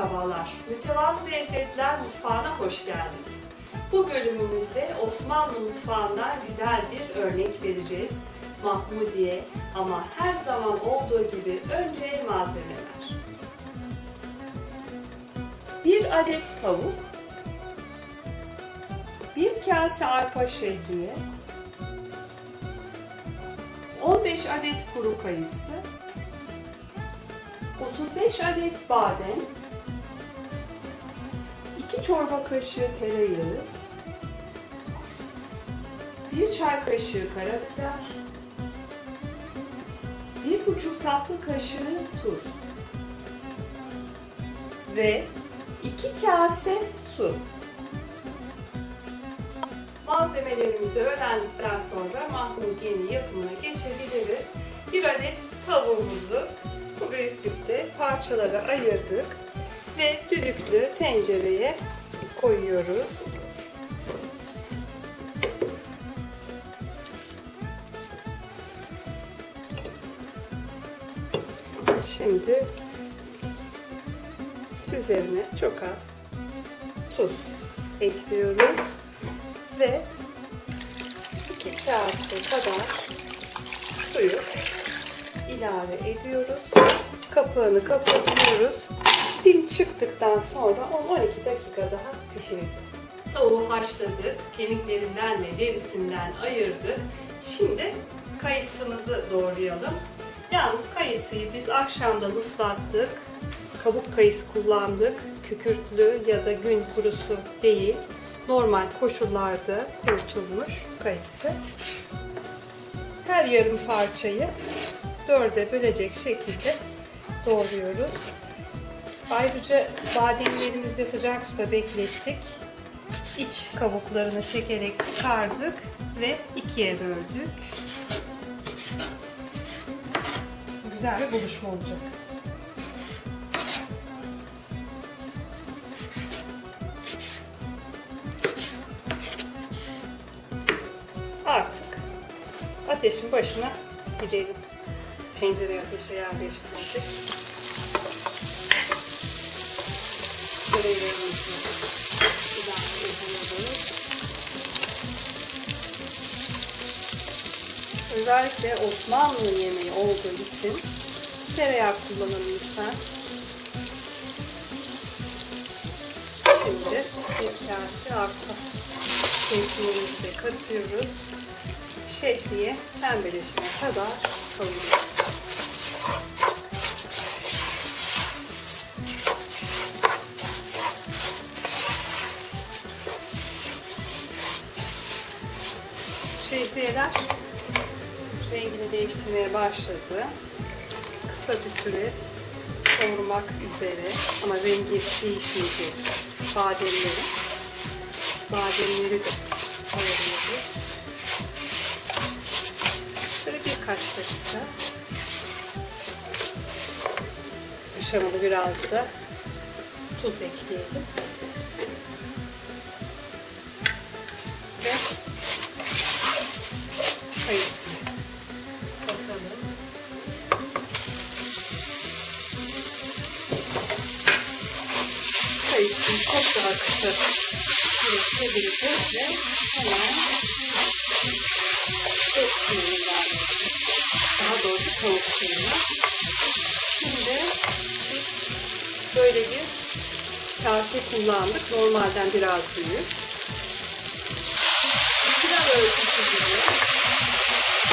Merhabalar, Mütevazı Lezzetler Mutfağı'na hoş geldiniz. Bu bölümümüzde Osmanlı mutfağından güzel bir örnek vereceğiz. Mahmudiye ama her zaman olduğu gibi önce malzemeler. Bir adet tavuk, bir kase arpa şehriye, 15 adet kuru kayısı, 35 adet badem, 2 çorba kaşığı tereyağı, 1 çay kaşığı karabiber, 1,5 tatlı kaşığı tuz ve 2 kase su. Malzemelerimizi öğrendikten sonra mahmudiyenin yapımına geçebiliriz. Bir adet tavuğumuzu bu büyüklükte parçalara ayırdık ve düdüklü tencereye koyuyoruz. Şimdi üzerine çok az tuz ekliyoruz ve 2 kase kadar suyu ilave ediyoruz. Kapağını kapatıyoruz. Dim çıktıktan sonra 10-12 dakika daha pişireceğiz. Tavuğu haşladık. Kemiklerinden ve derisinden ayırdık. Şimdi kayısımızı doğrayalım. Yalnız kayısıyı biz akşamdan ıslattık. Kabuk kayısı kullandık. Kükürtlü ya da gün kurusu değil. Normal koşullarda kurutulmuş kayısı. Her yarım parçayı dörde bölecek şekilde doğruyoruz. Ayrıca bademlerimizi de sıcak suda beklettik. İç kabuklarını çekerek çıkardık ve ikiye böldük. Güzel bir buluşma olacak. Artık ateşin başına gidelim. Tencereyi ateşe yerleştirdik. Tereyağımızı ilave. Özellikle Osmanlı yemeği olduğu için tereyağı kullanın lütfen. Şimdi bir kase arpa şehriyemizi de katıyoruz. Şehriye pembeleşene kadar kavuruyoruz. Şehriyeler rengini değiştirmeye başladı. Kısa bir süre kavurmak üzere ama rengi değişmeyecek bademleri. Bademleri de kavuruyoruz. Böyle birkaç dakika aşamalı biraz da tuz ekleyelim. Kayısını çok daha kısa sürebiliriz ve hemen et suyunu. Daha doğrusu tavuk suyunu. Şimdi böyle bir kase kullandık. Normalden biraz büyük. Pilav ölçüsü gibi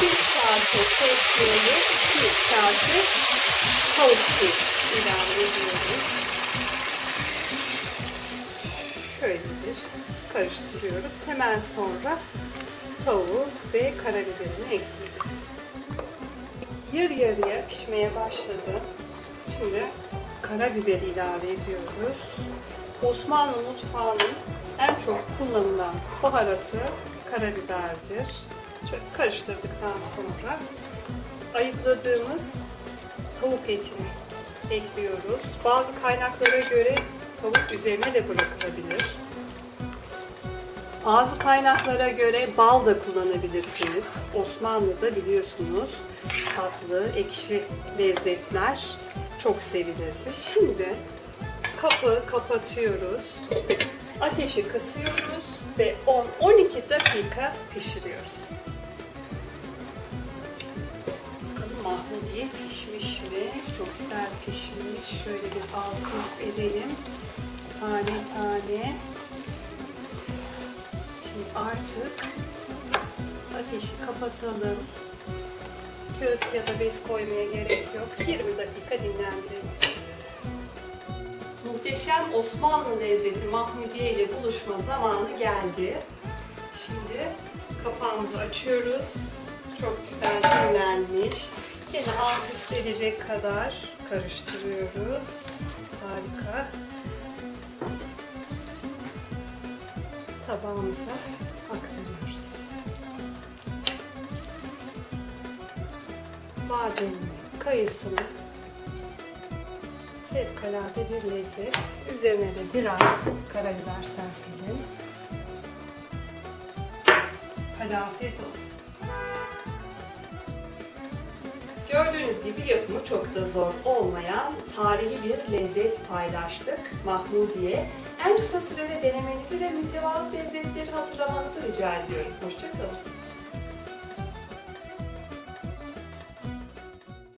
bir kase tepsiye iki kase tavuk suyu ilave ediyoruz. Karıştırıyoruz. Hemen sonra tavuğu ve karabiberini ekleyeceğiz. Yarı yarıya pişmeye başladı. Şimdi karabiber ilave ediyoruz. Osmanlı mutfağının en çok kullanılan baharatı karabiberdir. Şöyle karıştırdıktan sonra ayıkladığımız tavuk etini ekliyoruz. Bazı kaynaklara göre tavuk üzerine de bırakılabilir. Bazı kaynaklara göre bal da kullanabilirsiniz. Osmanlı'da biliyorsunuz tatlı, ekşi lezzetler çok sevilirdi. Şimdi Kapı kapatıyoruz. Ateşi kısıyoruz ve 10-12 dakika pişiriyoruz. Bakalım mahmudiye pişmiş mi? Çok güzel pişmiş. Şöyle bir alt üst edelim. Tane tane. Artık ateşi kapatalım. Kağıt ya da bez koymaya gerek yok. 20 dakika dinlendirelim. Muhteşem Osmanlı lezzeti Mahmudiye ile buluşma zamanı geldi. Şimdi kapağımızı açıyoruz. Çok güzel dinlenmiş. Yine alt üst edecek kadar karıştırıyoruz. Harika. Tabağımıza aktarıyoruz. Bademini, kayısını fevkalade bir lezzet. Üzerine de biraz karabiber serpelim. Hadi afiyet olsun. Gördüğünüz gibi yapımı çok da zor olmayan tarihi bir lezzet paylaştık. Mahmudiye. En kısa sürede denemenizi ve mütevazı lezzetleri hatırlamanızı rica ediyorum. Hoşçakalın.